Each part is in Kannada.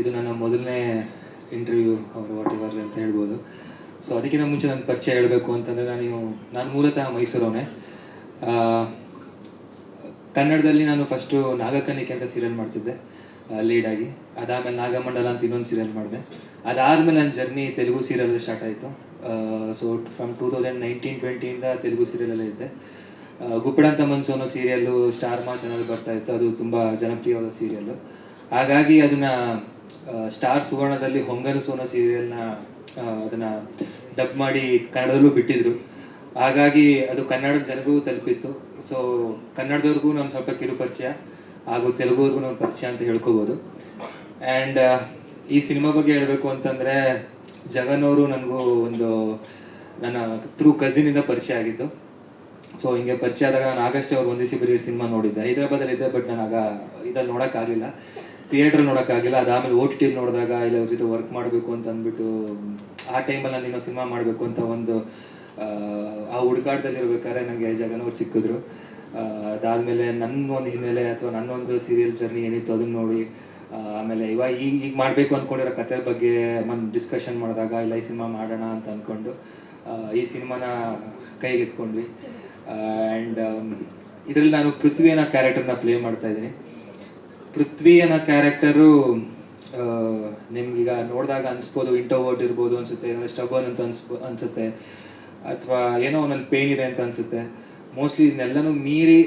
ಇದು ನನ್ನ ಮೊದಲನೇ ಇಂಟರ್ವ್ಯೂ ಅವರು ವಾಟ್ ಎವರ್ ಅಂತ ಹೇಳ್ಬೋದು. ಸೊ ಅದಕ್ಕಿಂತ ಮುಂಚೆ ನನ್ನ ಪರಿಚಯ ಹೇಳಬೇಕು ಅಂತಂದರೆ ನಾನು ನಾನು ಮೂಲತಃ ಮೈಸೂರವನೇ. ಕನ್ನಡದಲ್ಲಿ ನಾನು ಫಸ್ಟು ನಾಗಕನ್ನಿಕೆ ಅಂತ ಸೀರಿಯಲ್ ಮಾಡ್ತಿದ್ದೆ ಲೀಡಾಗಿ ಅದಾದಮೇಲೆ ನಾಗಮಂಡಲ ಅಂತ ಇನ್ನೊಂದು ಸೀರಿಯಲ್ ಮಾಡಿದೆ. ಅದಾದಮೇಲೆ ನನ್ನ ಜರ್ನಿ ತೆಲುಗು ಸೀರಿಯಲ್ ಸ್ಟಾರ್ಟ್ ಆಯಿತು. So from two thousand nineteen ಟ್ವೆಂಟಿಯಿಂದ Telugu ಸೀರಿಯಲಲ್ಲೇ ಇದ್ದೆ. ಗುಪ್ಪಡಂತ ಮನ್ಸು ಅನ್ನೋ ಸೀರಿಯಲ್ಲು ಸ್ಟಾರ್ ಮಾ ಚಾನಲ್ ಬರ್ತಾ ಇತ್ತು. ಅದು ತುಂಬ ಜನಪ್ರಿಯವಾದ ಸೀರಿಯಲ್ಲು ಹಾಗಾಗಿ ಅದನ್ನ ಸ್ಟಾರ್ ಸುವರ್ಣದಲ್ಲಿ ಹೊಂಗನಸು ಸೋನ ಸೀರಿಯಲ್ನ ಅದನ್ನ ಡಬ್ ಮಾಡಿ ಕನ್ನಡದಲ್ಲೂ ಬಿಟ್ಟಿದ್ರು. ಹಾಗಾಗಿ ಅದು ಕನ್ನಡದ ಜನಗೂ ತಲುಪಿತ್ತು. ಸೊ ಕನ್ನಡದವ್ರಿಗೂ ನಾನು ಸ್ವಲ್ಪ ಕಿರು ಪರಿಚಯ ಹಾಗೂ ತೆಲುಗುವ್ರಿಗೂ ನಾನು ಪರಿಚಯ ಅಂತ ಹೇಳ್ಕೋಬೋದು. ಆ್ಯಂಡ್ ಈ ಸಿನಿಮಾ ಬಗ್ಗೆ ಹೇಳಬೇಕು ಅಂತಂದರೆ, ಜಗನ್ ಅವರು ನನಗೂ ಒಂದು, ನನ್ನ ಥ್ರೂ ಕಸಿನಿಂದ ಪರಿಚಯ ಆಗಿತ್ತು ಸೊ ಹಿಂಗೆ ಪರಿಚಯ ಆದಾಗ ನಾನು ಆಗಸ್ಟ್ ಅವ್ರು ಒಂದಿಸಿ ಬರೀ ಸಿನಿಮಾ ನೋಡಿದ್ದೆ. ಹೈದರಾಬಾದಲ್ಲಿ ಇದ್ದೆ ಬಟ್ ನಾನು ಆಗ ಇದಲ್ಲಿ ನೋಡೋಕ್ಕಾಗಲಿಲ್ಲ. ಥಿಯೇಟ್ರ್ ನೋಡೋಕ್ಕಾಗಿಲ್ಲ ಅದಾದಮೇಲೆ ಓ ಟಿ ಟಿಲಿ ನೋಡಿದಾಗ ಇಲ್ಲ ಅವ್ರ ಜೊತೆ ವರ್ಕ್ ಮಾಡಬೇಕು ಅಂತ ಅಂದ್ಬಿಟ್ಟು ಆ ಟೈಮಲ್ಲಿ ನಾನು ಇನ್ನೊಂದು ಸಿನಿಮಾ ಮಾಡಬೇಕು ಅಂತ ಒಂದು ಆ, ಹುಡುಕಾಟದಲ್ಲಿರ್ಬೇಕಾದ್ರೆ ನನಗೆ ಜಗನ್ ಅವ್ರು ಸಿಕ್ಕಿದ್ರು. ಅದಾದಮೇಲೆ ನನ್ನ ಒಂದು ಹಿನ್ನೆಲೆ ಅಥವಾ ನನ್ನೊಂದು ಸೀರಿಯಲ್ ಜರ್ನಿ ಏನಿತ್ತು ಅದನ್ನ ನೋಡಿ ಆಮೇಲೆ ಇವಾಗ ಈಗ ಈಗ ಮಾಡಬೇಕು ಅಂದ್ಕೊಂಡಿರೋ ಕತೆ ಬಗ್ಗೆ ಒಂದು ಡಿಸ್ಕಷನ್ ಮಾಡಿದಾಗ ಇಲ್ಲ ಈ ಸಿನಿಮಾ ಮಾಡೋಣ ಅಂತ ಅಂದ್ಕೊಂಡು ಈ ಸಿನಿಮಾನ ಕೈಗೆತ್ಕೊಂಡ್ವಿ ಆ್ಯಂಡ್ ಇದರಲ್ಲಿ ನಾನು ಪೃಥ್ವಿ ಅನ್ನೋ ಕ್ಯಾರೆಕ್ಟರ್ನ ಪ್ಲೇ ಮಾಡ್ತಾ ಇದ್ದೀನಿ. ಪೃಥ್ವಿ ಅನ್ನೋ ಕ್ಯಾರೆಕ್ಟರು ನಿಮ್ಗೀಗ ನೋಡಿದಾಗ ಅನ್ಸ್ಬೋದು ಇಂಟೋವರ್ಟ್ ಇರ್ಬೋದು ಅನ್ಸುತ್ತೆ ಏನಂದ್ರೆ ಸ್ಟಬನ್ ಅಂತ ಅನ್ಸ್ಬೋ, ಅನ್ಸುತ್ತೆ, ಅಥವಾ ಏನೋ ಒಂದಲ್ಲಿ ಪೇನ್ ಇದೆ ಅಂತ ಅನ್ಸುತ್ತೆ. ಮೋಸ್ಟ್ಲಿ ಇದನ್ನೆಲ್ಲನೂ ಮೀರಿ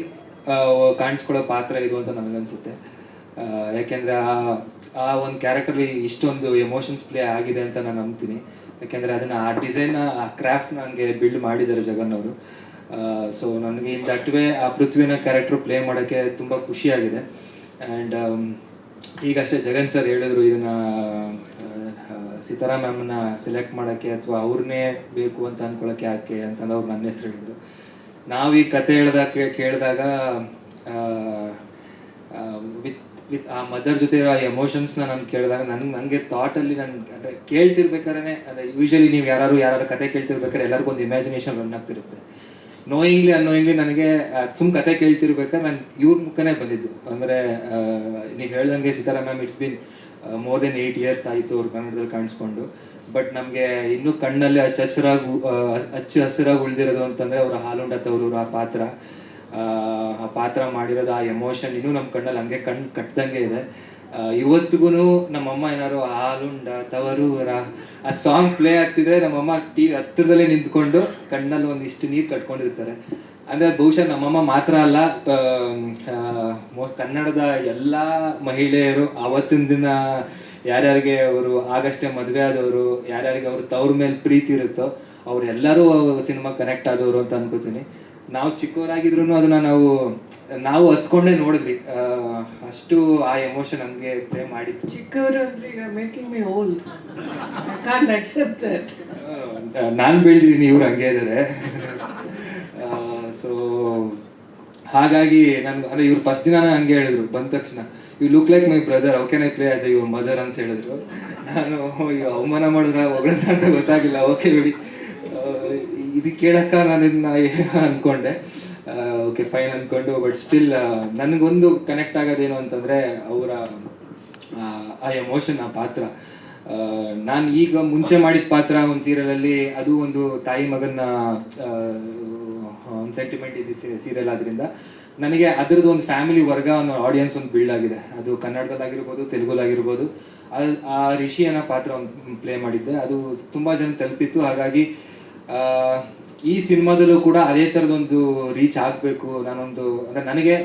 ಕಾಣಿಸ್ಕೊಳ್ಳೋ ಪಾತ್ರ ಇದು ಅಂತ ನನಗನ್ಸುತ್ತೆ. ಯಾಕೆಂದರೆ ಯಾಕೆಂದ್ರೆ ಆ ಆ ಒಂದು ಕ್ಯಾರೆಕ್ಟರ್ಲಿ ಇಷ್ಟೊಂದು ಎಮೋಷನ್ಸ್ ಪ್ಲೇ ಆಗಿದೆ ಅಂತ ನಾನು ನಂಬ್ತೀನಿ. ಯಾಕೆಂದರೆ ಅದನ್ನು ಆ ಡಿಸೈನ್ ಆ ಕ್ರಾಫ್ಟ್ ನನಗೆ ಬಿಲ್ಡ್ ಮಾಡಿದ್ದಾರೆ ಜಗನ್ ಅವರು. ಸೊ ನನಗೆ ಇನ್ ದಟ್ ವೇ ಆ ಪೃಥ್ವಿನ ಕ್ಯಾರೆಕ್ಟ್ರು ಪ್ಲೇ ಮಾಡೋಕ್ಕೆ ತುಂಬ ಖುಷಿಯಾಗಿದೆ. ಆ್ಯಂಡ್ ಈಗಷ್ಟೇ ಜಗನ್ ಸರ್ ಹೇಳಿದ್ರು ಇದನ್ನ ಸೀತಾರಾಮ್ ಮ್ಯಾಮ್ನ ಸೆಲೆಕ್ಟ್ ಮಾಡೋಕ್ಕೆ ಅಥವಾ ಅವ್ರನ್ನೇ ಬೇಕು ಅಂತ ಅಂದ್ಕೊಳ್ಳೋಕ್ಕೆ ಯಾಕೆ ಅಂತಂದು ಅವ್ರು ನನ್ನ ಹೆಸರು ಹೇಳಿದ್ರು. ನಾವು ಈ ಕತೆ ಹೇಳ್ದಾಗ ಕೇಳಿದಾಗ ವಿತ್ ವಿತ್ ಆ ಮದರ್ ಜೊತೆ ಆ ಎಮೋಷನ್ಸ್ನ ನಾನು ಕೇಳಿದಾಗ ನನ್ಗೆ ನನಗೆ ಥಾಟಲ್ಲಿ ನಾನು, ಅಂದರೆ ಕೇಳ್ತಿರ್ಬೇಕಾದ್ರೆ ಅಂದರೆ ಯೂಶ್ವಲಿ ನೀವು ಯಾರು ಯಾರು ಕತೆ ಕೇಳ್ತಿರ್ಬೇಕಾದ್ರೆ ಎಲ್ಲರಿಗೂ ಒಂದು ಇಮ್ಯಾಜಿನೇಷನ್ ರನ್ ಆಗ್ತಿರುತ್ತೆ. ನೋಯಿಂಗ್ಲಿ ಅನ್ನೋಯಿಂಗ್ಲಿ ನನಗೆ ಸುಮ್ ಕತೆ ಕೇಳ್ತಿರ್ಬೇಕಾದ್ರೆ ನಾನು ಇವ್ರ ಮುಖನೇ ಬಂದಿದ್ದು. ಅಂದರೆ ನೀವು ಹೇಳ್ದಂಗೆ Seetharam ma'am it's been more than eight years ಆಯಿತು ಅವ್ರು ಕನ್ನಡದಲ್ಲಿ ಕಾಣಿಸ್ಕೊಂಡು. ಬಟ್ ನಮಗೆ ಇನ್ನೂ ಕಣ್ಣಲ್ಲಿ ಹಚ್ಚ ಹಸಿರಾಗಿ ಹಚ್ಚ ಹಸಿರಾಗಿ ಉಳಿದಿರೋದು ಅಂತಂದರೆ ಅವರ ಹಾಲುಂಡ ತವರೂರು ಆ ಪಾತ್ರ. ಆ, ಪಾತ್ರ ಮಾಡಿರೋದು ಆ ಎಮೋಷನ್ ಇನ್ನೂ ನಮ್ಮ ಕಣ್ಣಲ್ಲಿ ಹಂಗೆ ಕಣ್ಣು ಕಟ್ಟದಂಗೆ ಇದೆ. ಇವತ್ತಿಗೂ ನಮ್ಮಮ್ಮ ಏನಾರು ಹಾಲುಂಡ ತವರು ಆ ಸಾಂಗ್ ಪ್ಲೇ ಆಗ್ತಿದೆ ನಮ್ಮಮ್ಮ ಟಿ ವಿ ಹತ್ತಿರದಲ್ಲೇ ನಿಂತ್ಕೊಂಡು ಕಣ್ಣಲ್ಲಿ ಒಂದಿಷ್ಟು ನೀರು ಕಟ್ಕೊಂಡಿರ್ತಾರೆ. ಅಂದರೆ ಬಹುಶಃ ನಮ್ಮಮ್ಮ ಮಾತ್ರ ಅಲ್ಲ ಕನ್ನಡದ ಎಲ್ಲ ಮಹಿಳೆಯರು ಆವತ್ತಿನ ದಿನ ಯಾರ್ಯಾರಿಗೆ ಅವರು ಆಗಷ್ಟೇ ಮದುವೆ ಆದವರು, ಯಾರ್ಯಾರಿಗೆ ಅವ್ರ ತವ್ರ ಮೇಲೆ ಪ್ರೀತಿ ಇರುತ್ತೋ ಅವರೆಲ್ಲರೂ ಸಿನಿಮಾ ಕನೆಕ್ಟ್ ಆದವರು ಅಂತ ಅನ್ಕೋತೀನಿ. ನಾವು ಚಿಕ್ಕವರಾಗಿದ್ರು ಅದನ್ನ ನಾವು ನಾವು ಹತ್ಕೊಂಡೇ ನೋಡಿದ್ವಿ. ಅಷ್ಟು ಆ ಎಮೋಷನ್ ನಮಗೆ ಪ್ಲೇ ಮಾಡಿತ್ತು. ಚಿಕ್ಕವರು ಅಂದ್ರೆ ಈಗ making my old I can't accept that ನಾನು ಬೆಳೆದಿದ್ದೀನಿ ಇವ್ರು ಹಂಗೆ ಇದ್ದಾರೆ ಸೊ ಹಾಗಾಗಿ ನನ್ಗೆ ಅಂದರೆ ಇವ್ರು ಫಸ್ಟ್ ದಿನ ಹಂಗೆ ಹೇಳಿದ್ರು ಬಂದ ತಕ್ಷಣ. You look like my brother okay ನೈ ಪ್ಲೇ ಆಸ್ ಯುವರ್ ಮದರ್ ಅಂತ ಹೇಳಿದ್ರು. ನಾನು ಅವಮಾನ ಮಾಡಿದ್ರೆ ಅಂತ ಗೊತ್ತಾಗಿಲ್ಲ ಓಕೆ ಬಿಡಿ. ಇದು ಕೇಳಕ್ಕ ನಾನು ಇದನ್ನ ಅನ್ಕೊಂಡೆ. ಓಕೆ ಫೈನ್ ಅನ್ಕೊಂಡು ಬಟ್ ಸ್ಟಿಲ್ ನನಗೊಂದು ಕನೆಕ್ಟ್ ಆಗೋದೇನು ಅಂತಂದರೆ ಅವರ, ಆ ಎಮೋಷನ್ ಆ ಪಾತ್ರ. ನಾನು ಈಗ ಮುಂಚೆ ಮಾಡಿದ ಪಾತ್ರ ಒಂದು ಸೀರಿಯಲಲ್ಲಿ ಅದು ಒಂದು ತಾಯಿ ಮಗನ ಒಂದು ಸೆಂಟಿಮೆಂಟ್ ಇದೆ ಸೀರಿಯಲ್ ಆದ್ರಿಂದ ನನಗೆ ಅದರದ್ದು ಒಂದು ಫ್ಯಾಮಿಲಿ ವರ್ಗ ಒಂದು ಆಡಿಯನ್ಸ್ ಒಂದು ಬಿಲ್ಡ್ ಆಗಿದೆ. ಅದು ಕನ್ನಡದಲ್ಲಾಗಿರ್ಬೋದು ತೆಲುಗುಲಾಗಿರ್ಬೋದು ಅದು ಆ ರಿಷಿ ಅನ್ನೋ ಪಾತ್ರ ಪ್ಲೇ ಮಾಡಿದ್ದೆ. ಅದು ತುಂಬ ಜನ ತಲುಪಿತ್ತು. ಹಾಗಾಗಿ ಈ ಸಿನಿಮಾದಲ್ಲೂ ಕೂಡ ಅದೇ ಥರದೊಂದು ರೀಚ್ ಆಗಬೇಕು ನಾನೊಂದು, ಅಂದರೆ ನನಗೆ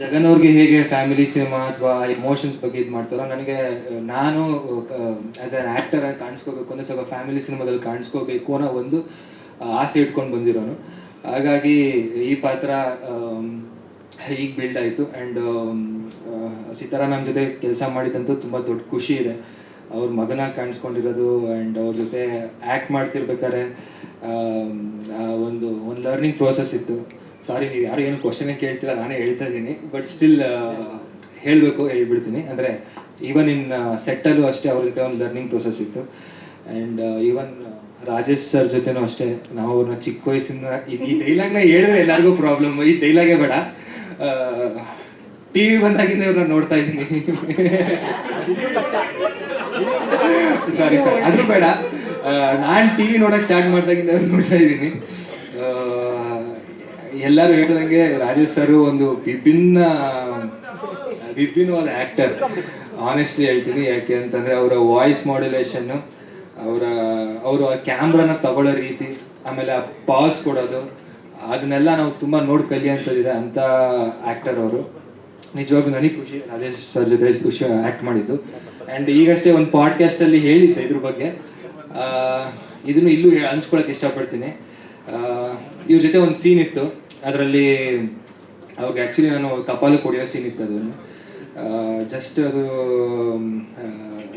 ಜಗನ್ ಅವ್ರಿಗೆ ಹೇಗೆ ಫ್ಯಾಮಿಲಿ ಸಿನಿಮಾ ಅಥವಾ ಇಮೋಷನ್ಸ್ ಬಗ್ಗೆ ಇದು ಮಾಡ್ತಾರೋ ನನಗೆ ನಾನು ಆ್ಯಸ್ ಆ್ಯನ್ ಆ್ಯಕ್ಟರ್ ಆಗಿ ಕಾಣಿಸ್ಕೋಬೇಕು ಅಂದರೆ ಸ್ವಲ್ಪ ಫ್ಯಾಮಿಲಿ ಸಿನಿಮಾದಲ್ಲಿ ಕಾಣಿಸ್ಕೋಬೇಕು ಅನ್ನೋ ಒಂದು ಆಸೆ ಇಟ್ಕೊಂಡು ಬಂದಿರೋನು. ಹಾಗಾಗಿ ಈ ಪಾತ್ರ ಈಗ ಬಿಲ್ಡ್ ಆಯಿತು. ಆ್ಯಂಡ್ ಸೀತಾರಾಮ್ ಮ್ಯಾಮ್ ಜೊತೆ ಕೆಲಸ ಮಾಡಿದಂತೂ ತುಂಬ ದೊಡ್ಡ ಖುಷಿ ಇದೆ. ಅವ್ರ ಮಗನ ಕಾಣಿಸ್ಕೊಂಡಿರೋದು ಆ್ಯಂಡ್ ಅವ್ರ ಜೊತೆ ಆ್ಯಕ್ಟ್ ಮಾಡ್ತಿರ್ಬೇಕಾದ್ರೆ ಒಂದು ಒಂದು ಲರ್ನಿಂಗ್ ಪ್ರೋಸೆಸ್ ಇತ್ತು. ಸಾರಿ ನೀವು ಯಾರು ಏನು ಕ್ವಶನೇ ಕೇಳ್ತಿಲ್ಲ, ನಾನೇ ಹೇಳ್ತಾ ಇದ್ದೀನಿ. ಬಟ್ ಸ್ಟಿಲ್ ಹೇಳಬೇಕು, ಹೇಳ್ಬಿಡ್ತೀನಿ. ಅಂದರೆ ಈವನ್ ಇನ್ ಸೆಟ್ಟಲ್ಲೂ ಅಷ್ಟೇ ಅವ್ರ ಜೊತೆ ಒಂದು ಲರ್ನಿಂಗ್ ಪ್ರೋಸೆಸ್ ಇತ್ತು. ಆ್ಯಂಡ್ ಈವನ್ ರಾಜೇಶ್ ಸರ್ ಜೊತೆನೂ ಅಷ್ಟೇ. ನಾವು ಅವ್ರನ್ನ ಚಿಕ್ಕ ವಯಸ್ಸಿಂದ, ಈ- ಡೈಲಾಗ್ನ ಹೇಳಿದ್ರೆ ಎಲ್ಲರಿಗೂ ಪ್ರಾಬ್ಲಮ್ ಈ ಡೈಲಾಗೇ ಬೇಡ. ಟಿ ವಿ ಬಂದಾಗಿಂದ ಇವ್ರನ್ನ ನೋಡ್ತಾ ಇದ್ದೀನಿ. ಸಾರಿ ಸರ್ ಅದು ಬೇಡ. ನಾನು ಟಿ ವಿ ನೋಡೋಕೆ ಸ್ಟಾರ್ಟ್ ಮಾಡಿದಾಗಿಂದ ನೋಡ್ತಾ ಇದ್ದೀನಿ. ಎಲ್ಲರೂ ಹೇಳ್ದಂಗೆ ರಾಜೇಶ್ ಸರ್ ಒಂದು ವಿಭಿನ್ನ ವಿಭಿನ್ನವಾದ ಆ್ಯಕ್ಟರ್ ಆನೆಸ್ಟ್ಲಿ ಹೇಳ್ತೀನಿ ಯಾಕೆ ಅಂತಂದರೆ ಅವರ ವಾಯ್ಸ್ ಮಾಡ್ಯುಲೇಷನ್ನು ಅವರ ಅವರು ಆ ಕ್ಯಾಮ್ರಾನ ತಗೊಳ್ಳೋ ರೀತಿ ಆಮೇಲೆ ಆ ಪಾಸ್ ಕೊಡೋದು ಅದನ್ನೆಲ್ಲ ನಾವು ತುಂಬ ನೋಡಿ ಕಲಿಯೋಂಥದ್ದಿದೆ ಅಂಥ ಆ್ಯಕ್ಟರ್ ಅವರು. ನಿಜವಾಗ್ಲೂ ನನಗೆ ಖುಷಿ ರಾಜೇಶ್ ಸರ್ ಜೊತೆ ಖುಷಿ ಆ್ಯಕ್ಟ್ ಮಾಡಿದ್ದು. ಆ್ಯಂಡ್ ಈಗಷ್ಟೇ ಒಂದು ಪಾಡ್ಕಾಸ್ಟಲ್ಲಿ ಹೇಳಿದ್ದೆ ಇದ್ರ ಬಗ್ಗೆ. ಇದನ್ನು ಇಲ್ಲೂ ಹೇ- ಹಂಚ್ಕೊಳಕ್ಕೆ ಇಷ್ಟಪಡ್ತೀನಿ. ಇವ್ರ ಜೊತೆ ಒಂದು ಸೀನ್ ಇತ್ತು. ಅದರಲ್ಲಿ ಅವಾಗ ಆ್ಯಕ್ಚುಲಿ ನಾನು ಕಪಾಲು ಕೊಡಿಯೋ ಸೀನ್ ಇತ್ತು ಅದನ್ನು ಜಸ್ಟ್ ಅದು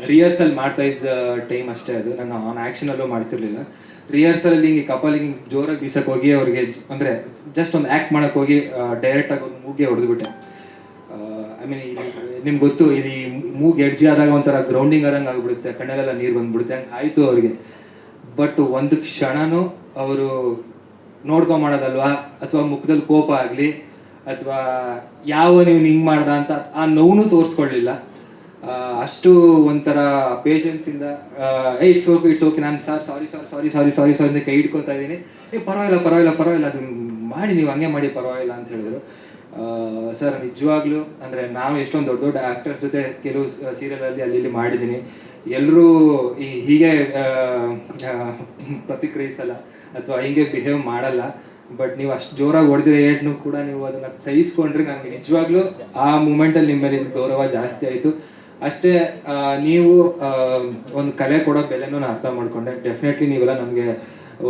ರಿಹರ್ಸಲ್ ಮಾಡ್ತಾ ಇದ್ದ ಟೈಮ್ ಅಷ್ಟೇ ಅದು. ನಾನು ಆನ್ ಆ್ಯಕ್ಷನಲ್ಲೂ ಮಾಡ್ತಿರ್ಲಿಲ್ಲ. ರಿಹರ್ಸಲಲ್ಲಿ ಹಿಂಗೆ ಕಪಾಲಿಗೆ ಹಿಂಗೆ ಜೋರಾಗಿ ಬೀಸಕ್ಕೆ ಹೋಗಿ ಅವ್ರಿಗೆ ಅಂದರೆ ಜಸ್ಟ್ ಒಂದು ಆ್ಯಕ್ಟ್ ಮಾಡಕ್ ಹೋಗಿ ಡೈರೆಕ್ಟಾಗಿ ಒಂದು ಮೂಗೆ ಹೊಡೆದ್ಬಿಟ್ಟೆ. ಐ ಮೀನ್ ನಿಮ್ಗೆ ಗೊತ್ತು ಇಲ್ಲಿ ಮೂಗ್ ಎಡ್ಜಿ ಆದಾಗ ಒಂಥರ ಗ್ರೌಂಡಿಂಗ್ ಆದಂಗೆ ಆಗ್ಬಿಡುತ್ತೆ, ಕಣ್ಣಲ್ಲೆಲ್ಲ ನೀರು ಬಂದ್ಬಿಡುತ್ತೆ, ಹಂಗೆ ಆಯಿತು ಅವ್ರಿಗೆ. ಬಟ್ ಒಂದು ಕ್ಷಣನೂ ಅವರು ನೋಡ್ಕೊಂಡ್ ಮಾಡೋದಲ್ವಾ? ಅಥವಾ ಮುಖದಲ್ಲಿ ಕೋಪ ಆಗಲಿ, ಅಥವಾ ಯಾವ ನೀವು ಹಿಂಗೆ ಮಾಡ್ದ ಅಂತ ಆ ನೋವು ತೋರಿಸ್ಕೊಳ್ಳಿಲ್ಲ ಅಷ್ಟು ಒಂಥರ ಪೇಷನ್ಸಿಂದ ಇಟ್ಸ್ ಓಕೆ ಇಟ್ಸ್ ಓಕೆ ನಾನು sir sorry sir sorry sorry sorry sorry ಅಂತ ಕೈ ಹಿಡ್ಕೊತಾ ಇದ್ದೀನಿ. ಏ, ಪರವಾಗಿಲ್ಲ ಪರವಾಗಿಲ್ಲ ಪರವಾಗಿಲ್ಲ, ಅದು ಮಾಡಿ, ನೀವು ಹಂಗೆ ಮಾಡಿ, ಪರವಾಗಿಲ್ಲ ಅಂತ ಹೇಳಿದ್ರು. ಸರ್, ನಿಜವಾಗ್ಲೂ ಅಂದರೆ ನಾವು ಎಷ್ಟೊಂದು ದೊಡ್ಡ ದೊಡ್ಡ ಆ್ಯಕ್ಟರ್ಸ್ ಜೊತೆ ಕೆಲವು ಸೀರಿಯಲಲ್ಲಿ ಅಲ್ಲಿ ಇಲ್ಲಿ ಮಾಡಿದ್ದೀನಿ ಎಲ್ಲರೂ ಈ ಹೀಗೆ ಪ್ರತಿಕ್ರಿಯಿಸಲ್ಲ ಅಥವಾ ಹೀಗೆ ಬಿಹೇವ್ ಮಾಡಲ್ಲ. ಬಟ್ ನೀವು ಅಷ್ಟು ಜೋರಾಗಿ ಹೊಡೆದಿರೋ ಏಟ್ನು ಕೂಡ ನೀವು ಅದನ್ನು ಸಹಿಸ್ಕೊಂಡ್ರೆ ನನಗೆ ನಿಜವಾಗ್ಲೂ ಆ ಮೂಮೆಂಟಲ್ಲಿ ನಿಮ್ಮ ಮೇಲೆ ಗೌರವ ಜಾಸ್ತಿ ಆಯಿತು. ಅಷ್ಟೇ ನೀವು ಒಂದು ಕಲೆ ಕೊಡೋ ಬೆಲೆನೂ ನಾನು ಅರ್ಥ ಮಾಡಿಕೊಂಡೆ. ಡೆಫಿನೆಟ್ಲಿ ನೀವೆಲ್ಲ ನಮಗೆ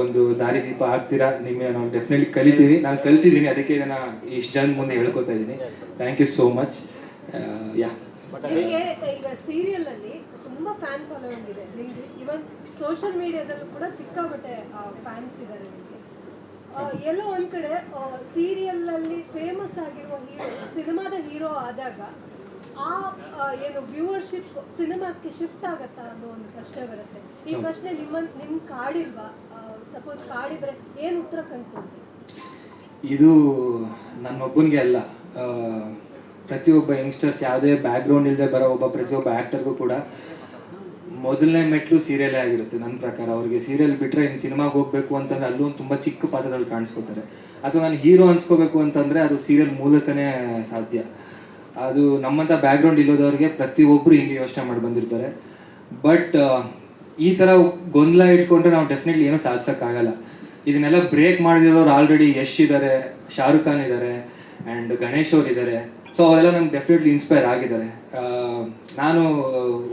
ಒಂದು ದಾರಿದೀಪ ಆಗ್ತೀರಾ ನಿಮ್ಮ ನಾವು ಡೆಫಿನೆಟ್ಲಿ ಕಲಿತೀವಿ. ನಾನು ಕಲ್ತಿದ್ದೀನಿ ಅದಕ್ಕೆ ಇದನ್ನ ಇಷ್ಟು ಜನ ಮುಂದೆ ಹೇಳ್ಕೊತಾ ಇದ್ದೀನಿ. Thank you so much yeah ನಿಮಗೆ ಈಗ ಸೀರಿಯಲ್ ಅಲ್ಲಿ ತುಂಬಾ ಫ್ಯಾನ್ ಫಾಲೋವಿಂಗ್ ಇದೆ. ನಿಮಗೆ ಇವನ್ ಸೋಷಿಯಲ್ ಮೀಡಿಯಾದಲ್ಲೂ ಕೂಡ ಸಿಕ್ಕಾಪಟ್ಟೆ ಫ್ಯಾನ್ಸ್ ಇದ್ದಾರೆ ನಿಮಗೆ. ಎಲ್ಲೋ ಒಂದ್ ಕಡೆ ಸೀರಿಯಲ್ ಅಲ್ಲಿ ಫೇಮಸ್ ಆಗಿರುವ ಹೀರೋ ಸಿನಿಮಾದ ಹೀರೋ ಆದಾಗ ಆ ಏನು ವ್ಯೂವರ್ಶಿಪ್ ಸಿನಿಮಾಕ್ಕೆ ಶಿಫ್ಟ್ ಆಗತ್ತಾ ಅನ್ನೋ ಒಂದು ಪ್ರಶ್ನೆ ಬರುತ್ತೆ. ಈ ಪ್ರಶ್ನೆ ನಿಮ್ಮ ನಿಮ್ ಕಾಡಿಲ್ವಾ? ಸಪೋಸ್ ಕಾಡಿದ್ರೆ ಏನು ಉತ್ತರ ಕಂಡುಕೊಂಡ್ರಿ ಇದು ನನ್ನೊಬ್ಬನಿಗೆ ಅಲ್ಲ. ಪ್ರತಿಯೊಬ್ಬ ಯಂಗ್ಸ್ಟರ್ಸ್ ಯಾವುದೇ ಬ್ಯಾಕ್ಗ್ರೌಂಡ್ ಇಲ್ಲದೆ ಬರೋ ಒಬ್ಬ ಪ್ರತಿಯೊಬ್ಬ ಆ್ಯಕ್ಟರ್ಗೂ ಕೂಡ ಮೊದಲನೇ ಮೆಟ್ಲು ಸೀರಿಯಲೇ ಆಗಿರುತ್ತೆ ನನ್ನ ಪ್ರಕಾರ. ಅವ್ರಿಗೆ ಸೀರಿಯಲ್ ಬಿಟ್ಟರೆ ಇನ್ನು ಸಿನಿಮಾಗೆ ಹೋಗಬೇಕು ಅಂತಂದ್ರೆ ಅಲ್ಲೂ ಒಂದು ತುಂಬ ಚಿಕ್ಕ ಪಾತ್ರದಲ್ಲಿ ಕಾಣಿಸ್ಕೋತಾರೆ. ಅಥವಾ ನಾನು ಹೀರೋ ಅನ್ಸ್ಕೋಬೇಕು ಅಂತಂದರೆ ಅದು ಸೀರಿಯಲ್ ಮೂಲಕನೇ ಸಾಧ್ಯ. ಅದು ನಮ್ಮಂಥ ಬ್ಯಾಕ್ಗ್ರೌಂಡ್ ಇಲ್ಲದವ್ರಿಗೆ ಪ್ರತಿಯೊಬ್ಬರು ಹಿಂಗೆ ಯೋಚನೆ ಮಾಡಿ ಬಂದಿರ್ತಾರೆ. ಬಟ್ ಈ ಥರ ಗೊಂದಲ ಇಟ್ಕೊಂಡ್ರೆ ನಾವು ಡೆಫಿನೆಟ್ಲಿ ಏನೂ ಸಾಧಿಸೋಕ್ಕಾಗಲ್ಲ. ಇದನ್ನೆಲ್ಲ ಬ್ರೇಕ್ ಮಾಡಿದಿರೋರು ಆಲ್ರೆಡಿ ಯಶ್ ಇದ್ದಾರೆ ಶಾರುಖ್ ಖಾನ್ ಇದ್ದಾರೆ ಆ್ಯಂಡ್ ಗಣೇಶ್ ಅವ್ರು ಇದ್ದಾರೆ ಸೊ ಅವರೆಲ್ಲ ನಮ್ಗೆ ಡೆಫಿನೆಟ್ಲಿ ಇನ್ಸ್ಪೈರ್ ಆಗಿದ್ದಾರೆ. ನಾನು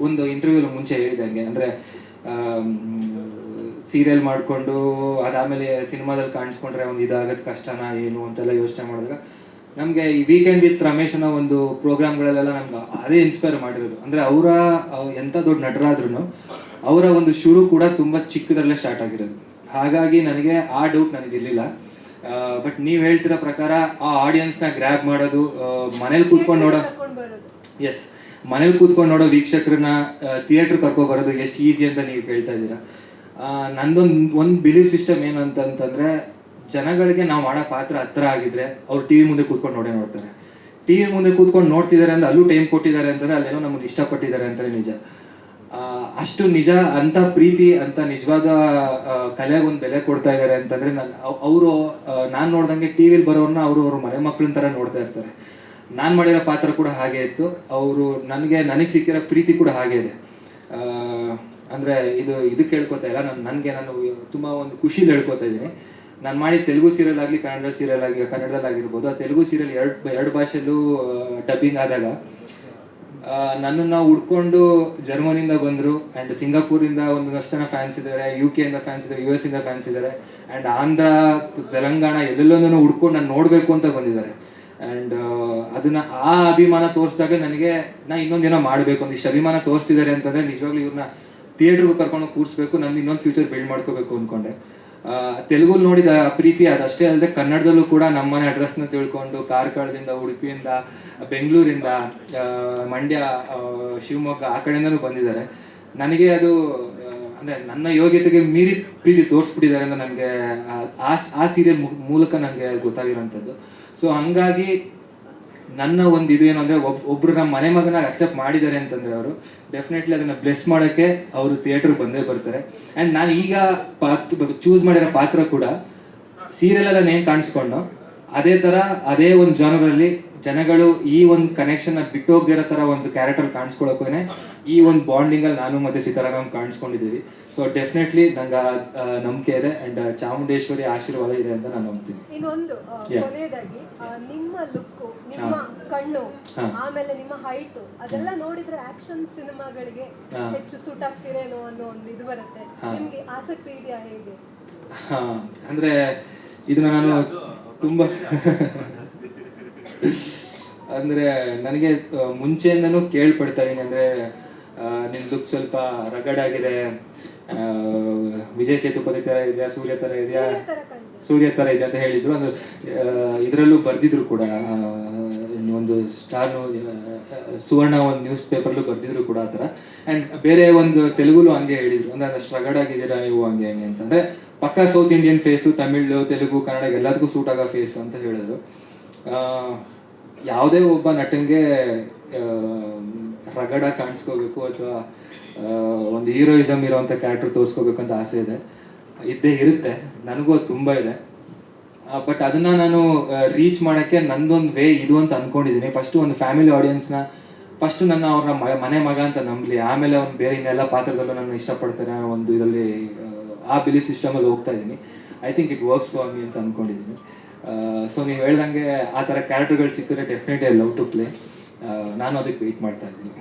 ಒಂದು ಇಂಟರ್ವ್ಯೂಲ್ ಮುಂಚೆ ಹೇಳಿದಂಗೆ, ಅಂದರೆ ಸೀರಿಯಲ್ ಮಾಡಿಕೊಂಡು, ಅದಾದಮೇಲೆ ಸಿನಿಮಾದಲ್ಲಿ ಕಾಣಿಸ್ಕೊಂಡ್ರೆ ಒಂದು ಇದಾಗೋದು ಕಷ್ಟನಾ ಏನು ಅಂತೆಲ್ಲ ಯೋಚನೆ ಮಾಡಿದಾಗ, ನಮಗೆ ಈ ವೀಕೆಂಡ್ ವಿತ್ ರಮೇಶ್ ಅನ್ನೋ ಒಂದು ಪ್ರೋಗ್ರಾಮ್ಗಳಲ್ಲೆಲ್ಲ ನಮ್ಗೆ ಅದೇ ಇನ್ಸ್ಪೈರ್ ಮಾಡಿರೋದು. ಅಂದರೆ ಅವರ ಎಂಥ ದೊಡ್ಡ ನಟರಾದ್ರೂ ಅವರ ಒಂದು ಶುರು ಕೂಡ ತುಂಬ ಚಿಕ್ಕದರಲ್ಲೇ ಸ್ಟಾರ್ಟ್ ಆಗಿರೋದು. ಹಾಗಾಗಿ ನನಗೆ ಆ ಡೌಟ್ ನನಗಿರಲಿಲ್ಲ ಬಟ್ ನೀವು ಹೇಳ್ತಿರೋ ಪ್ರಕಾರ ಆ ಆಡಿಯನ್ಸ್ನ ಗ್ರ್ಯಾಬ್ ಮಾಡೋದು ಮನೇಲಿ ಕೂತ್ಕೊಂಡು ನೋಡೋ ಎಸ್ ಮನೇಲಿ ಕೂತ್ಕೊಂಡು ನೋಡೋ ವೀಕ್ಷಕರನ್ನ ಥಿಯೇಟ್ರ್ ಕರ್ಕೊಬರೋದು ಎಷ್ಟು ಈಸಿ ಅಂತ ನೀವು ಕೇಳ್ತಾ ಇದ್ದೀರಾ? ನಂದೊಂದು ಒಂದು ಬಿಲೀಫ್ ಸಿಸ್ಟಮ್ ಏನು ಅಂತಂದ್ರೆ ಜನಗಳಿಗೆ ನಾವು ಮಾಡೋ ಪಾತ್ರ ಹತ್ರ ಆಗಿದ್ರೆ ಅವ್ರು ಟಿ ವಿ ಮುಂದೆ ಕೂತ್ಕೊಂಡು ನೋಡೇ ನೋಡ್ತಾರೆ. ಟಿ ವಿ ಮುಂದೆ ಕೂತ್ಕೊಂಡು ನೋಡ್ತಿದ್ದಾರೆ ಅಂದ್ರೆ ಅಲ್ಲೂ ಟೈಮ್ ಕೊಟ್ಟಿದ್ದಾರೆ ಅಂತಂದ್ರೆ ಅಲ್ಲೇನೋ ನಮ್ಮನ್ನು ಇಷ್ಟಪಟ್ಟಿದ್ದಾರೆ ಅಂತಲೇ ನಿಜ. ಅಷ್ಟು ನಿಜ, ಅಂತ ಪ್ರೀತಿ, ಅಂತ ನಿಜವಾದ ಕಲೆಗೆ ಒಂದು ಬೆಲೆ ಕೊಡ್ತಾ ಇದ್ದಾರೆ ಅಂತಂದ್ರೆ ನಾನು ಅವರು ನಾನು ನೋಡ್ದಂಗೆ ಟಿ ವಿಲಿ ಬರೋರ್ನ ಅವರು ಅವ್ರ ಮನೆ ಮಕ್ಕಳಿನ ಥರ ನೋಡ್ತಾ ಇರ್ತಾರೆ. ನಾನು ಮಾಡಿರೋ ಪಾತ್ರ ಕೂಡ ಹಾಗೆ ಇತ್ತು. ಅವರು ನನಗೆ ನನಗೆ ಸಿಕ್ಕಿರೋ ಪ್ರೀತಿ ಕೂಡ ಹಾಗೆ ಇದೆ. ಅಂದರೆ ಇದು ಇದು ಕೇಳ್ಕೊತಾ ಇಲ್ಲ. ನಾನು, ನನಗೆ ನಾನು ತುಂಬ ಒಂದು ಖುಷಿಲಿ ಹೇಳ್ಕೊತಾ ಇದ್ದೀನಿ. ನಾನು ಮಾಡಿ ತೆಲುಗು ಸೀರಿಯಲ್ ಆಗಲಿ ಕನ್ನಡ ಸೀರಿಯಲ್ ಆಗಿ ಕನ್ನಡದಲ್ಲಿ ಆಗಿರ್ಬೋದು ಆ ತೆಲುಗು ಸೀರಿಯಲ್ ಎರಡು ಎರಡು ಭಾಷೆಯಲ್ಲೂ ಡಬ್ಬಿಂಗ್ ಆದಾಗ ನನ್ನನ್ನು ಹುಡ್ಕೊಂಡು ಜರ್ಮನಿಯಿಂದ ಬಂದರು ಆ್ಯಂಡ್ ಸಿಂಗಾಪುರಿಂದ ಒಂದಷ್ಟು ಜನ ಫ್ಯಾನ್ಸ್ ಇದ್ದಾರೆ ಯು ಕೆಯಿಂದ ಫ್ಯಾನ್ಸ್ ಇದ್ದಾರೆ ಯು ಎಸ್ ಇಂದ ಫ್ಯಾನ್ಸ್ ಇದ್ದಾರೆ ಆ್ಯಂಡ್ ಆಂಧ್ರ, ತೆಲಂಗಾಣ ಎಲ್ಲೆಲ್ಲೊಂದನ್ನು ಹುಡ್ಕೊಂಡು ನಾನು ನೋಡಬೇಕು ಅಂತ ಬಂದಿದ್ದಾರೆ. ಆ್ಯಂಡ್ ಅದನ್ನು ಆ ಅಭಿಮಾನ ತೋರಿಸಿದಾಗ ನನಗೆ ನಾ ಇನ್ನೊಂದೇನೋ ಮಾಡಬೇಕು, ಒಂದಿಷ್ಟು ಅಭಿಮಾನ ತೋರಿಸ್ತಿದ್ದಾರೆ ಅಂತಂದರೆ ನಿಜವಾಗ್ಲೂ ಇವ್ರನ್ನ ಥಿಯೇಟ್ರಿಗೂ ಕರ್ಕೊಂಡು ಕೂರಿಸ್ಬೇಕು, ನಂದು ಇನ್ನೊಂದು ಫ್ಯೂಚರ್ ಬಿಲ್ಡ್ ಮಾಡ್ಕೋಬೇಕು ಅಂದ್ಕೊಂಡೆ ಆ, ತೆಲುಗಲ್ಲಿ ನೋಡಿದ ಪ್ರೀತಿ ಅದಷ್ಟೇ ಅಲ್ಲದೆ ಕನ್ನಡದಲ್ಲೂ ಕೂಡ ನಮ್ಮನೆ ಅಡ್ರೆಸ್ನ ತಿಳ್ಕೊಂಡು ಕಾರ್ಕಳದಿಂದ ಉಡುಪಿಯಿಂದ ಬೆಂಗಳೂರಿಂದ ಮಂಡ್ಯ ಶಿವಮೊಗ್ಗ ಆ ಕಡೆಯಿಂದನೂ ಬಂದಿದ್ದಾರೆ. ನನಗೆ ಅದು ಅಂದರೆ ಅಂದ್ರೆ ನನ್ನ ಯೋಗ್ಯತೆಗೆ ಮೀರಿ ಪ್ರೀತಿ ತೋರಿಸ್ಬಿಟ್ಟಿದ್ದಾರೆ ಅಂತ ನನಗೆ ಆ ಆ ಸೀರಿಯಲ್ ಮೂಲಕ ನನಗೆ ಗೊತ್ತಾಗಿರೋಂಥದ್ದು. ಸೊ ಹಂಗಾಗಿ ನನ್ನ ಒಂದು ಇದು ಏನು ಅಂದರೆ ಒಬ್ ಒಬ್ರು ನಮ್ಮ ಮನೆ ಮಗನ ಅಕ್ಸೆಪ್ಟ್ ಮಾಡಿದ್ದಾರೆ ಅಂತಂದ್ರೆ ಅವರು ಡೆಫಿನೆಟ್ಲಿ ಅದನ್ನ ಬ್ಲೆಸ್ ಮಾಡೋಕ್ಕೆ ಅವರು ಥಿಯೇಟ್ರಿಗೆ ಬಂದೇ ಬರ್ತಾರೆ. ಆ್ಯಂಡ್ ನಾನು ಈಗ ಪಾತ್ರ ಚೂಸ್ ಮಾಡಿರೋ ಪಾತ್ರ ಕೂಡ ಸೀರಿಯಲ್ ಎಲ್ಲ ಏನು ಕಾಣಿಸ್ಕೊಂಡು ಅದೇ ತರ ಅದೇ ಒಂದು ಜನರಲ್ಲಿ ಜನಗಳು ಈ ಒಂದು ಕನೆಕ್ಷನ್ ಬಿಟ್ಟು ಹೋಗ್ದಿರೋ ತರ ಒಂದು ಕ್ಯಾರೆಕ್ಟರ್ ಕಾಣಿಸ್ಕೊಳಕ್ಕೇನೆ ಈ ಒಂದು ಬಾಂಡಿಂಗ್ ಅಲ್ಲಿ ನಾನು ಮತ್ತೆ ಸೀತಾರಾಮ್ ಕಾಣಿಸ್ಕೊಂಡಿದ್ದೀವಿ. ಸೊ ಡೆಫಿನೆಟ್ಲಿ ನಂಗೆ ನಂಬಿಕೆ ಇದೆ ಅಂಡ್ ಚಾಮುಂಡೇಶ್ವರಿ ಆಶೀರ್ವಾದ ಇದೆ ಅಂತ ನಾನು ನಂಬ್ತೀನಿ. ಇನ್ನೊಂದು ನಿಮ್ಮ ಲುಕ್ ನಿಮ್ಮ ಕಣ್ಣು ಆಮೇಲೆ ನಿಮ್ಮ ಹೈಟ್ ಅದೆಲ್ಲ ನೋಡಿದ್ರೆ ಆಕ್ಷನ್ ಸಿನಿಮಾಗಳಿಗೆ ಹೆಚ್ಚು ಸೂಟ್ ಆಗ್ತಿರೇನೋ ಅನ್ನೋ ಒಂದು ಇದು ಬರುತ್ತೆ. ನಿಮ್ಗೆ ಆಸಕ್ತಿ ಇದೆಯಾ ಹೇಗೆ? ಹಾ, ಅಂದ್ರೆ ಇದನ್ನ ನಾನು ತುಂಬಾ ಅಂದ್ರೆ ನನಗೆ ಮುಂಚೆಯಿಂದನು ಕೇಳ್ಪಡ್ತಾ ಇದೀನಿ. ಅಂದ್ರೆ ನಿನ್ ಲುಕ್ ಸ್ವಲ್ಪ ರಗಡ್ ಆಗಿದೆ. ವಿಜಯ್ ಸೇತುಪತಿ ತರ ಇದೆಯಾ ಸೂರ್ಯ ತರ ಇದೆಯಾ? ಸೂರ್ಯ ತರ? ಇದೆ ಅಂತ ಹೇಳಿದ್ರು. ಅಂದ್ರೆ ಇದರಲ್ಲೂ ಬರ್ದಿದ್ರು ಕೂಡ. ಒಂದು ಸ್ಟಾರ್ ಸುವರ್ಣ ಒಂದು ನ್ಯೂಸ್ ಪೇಪರ್ಲು ಬರ್ದಿದ್ರು ಕೂಡ ಆ ಥರ. ಆ್ಯಂಡ್ ಬೇರೆ ಒಂದು ತೆಲುಗುಲು ಹಂಗೆ ಹೇಳಿದ್ರು. ಅಂದ್ರೆ ಅಷ್ಟು ರಗಡಾಗಿದ್ದೀರಾ ನೀವು ಹಂಗೆ ಹಂಗೆ ಅಂತಂದ್ರೆ, ಪಕ್ಕ South Indian face Tamil, Telugu, Kannada ಎಲ್ಲದಕ್ಕೂ ಸೂಟ್ ಆಗೋ ಫೇಸು ಅಂತ ಹೇಳಿದ್ರು. ಯಾವುದೇ ಒಬ್ಬ ನಟನಿಗೆ ರಗಡ ಕಾಣಿಸ್ಕೋಬೇಕು ಅಥವಾ ಒಂದು ಹೀರೋಯಿಸಮ್ ಇರೋವಂಥ ಕ್ಯಾರೆಕ್ಟರ್ ತೋರಿಸ್ಕೋಬೇಕು ಅಂತ ಆಸೆ ಇದೆ. ಇದ್ದೇ ಇರುತ್ತೆ. ನನಗೂ ಅದು ತುಂಬ ಇದೆ. ಬಟ್ ಅದನ್ನ ನಾನು ರೀಚ್ ಮಾಡೋಕ್ಕೆ ನಂದೊಂದು ವೇ ಇದು ಅಂತ ಅನ್ಕೊಂಡಿದ್ದೀನಿ ಫಸ್ಟು ಒಂದು ಫ್ಯಾಮಿಲಿ ಆಡಿಯನ್ಸ್ನ ಫಸ್ಟು ನನ್ನ ಅವ್ರನ್ನ ಮನೆ ಮಗ ಅಂತ ನಂಬಲಿ. ಆಮೇಲೆ ಅವ್ನು ಬೇರೆ ಇನ್ನೆಲ್ಲ ಪಾತ್ರದಲ್ಲೂ ನನ್ನ ಇಷ್ಟಪಡ್ತಾರೆ ಒಂದು ಇದರಲ್ಲಿ, ಆ ಬಿಲೀಫ್ ಸಿಸ್ಟಮಲ್ಲಿ ಹೋಗ್ತಾ ಇದ್ದೀನಿ I think it works for me ಅಂತ ಅಂದ್ಕೊಂಡಿದ್ದೀನಿ ಸೊ ನೀವು ಹೇಳ್ದಂಗೆ ಆ ಥರ ಕ್ಯಾರೆಕ್ಟರ್ಗಳು ಸಿಕ್ಕಿದ್ರೆ ಡೆಫಿನೆಟ್ಲಿ ಲವ್ ಟು ಪ್ಲೇ ನಾನು ಅದಕ್ಕೆ ವೆಯ್ಟ್ ಮಾಡ್ತಾ ಇದ್ದೀನಿ.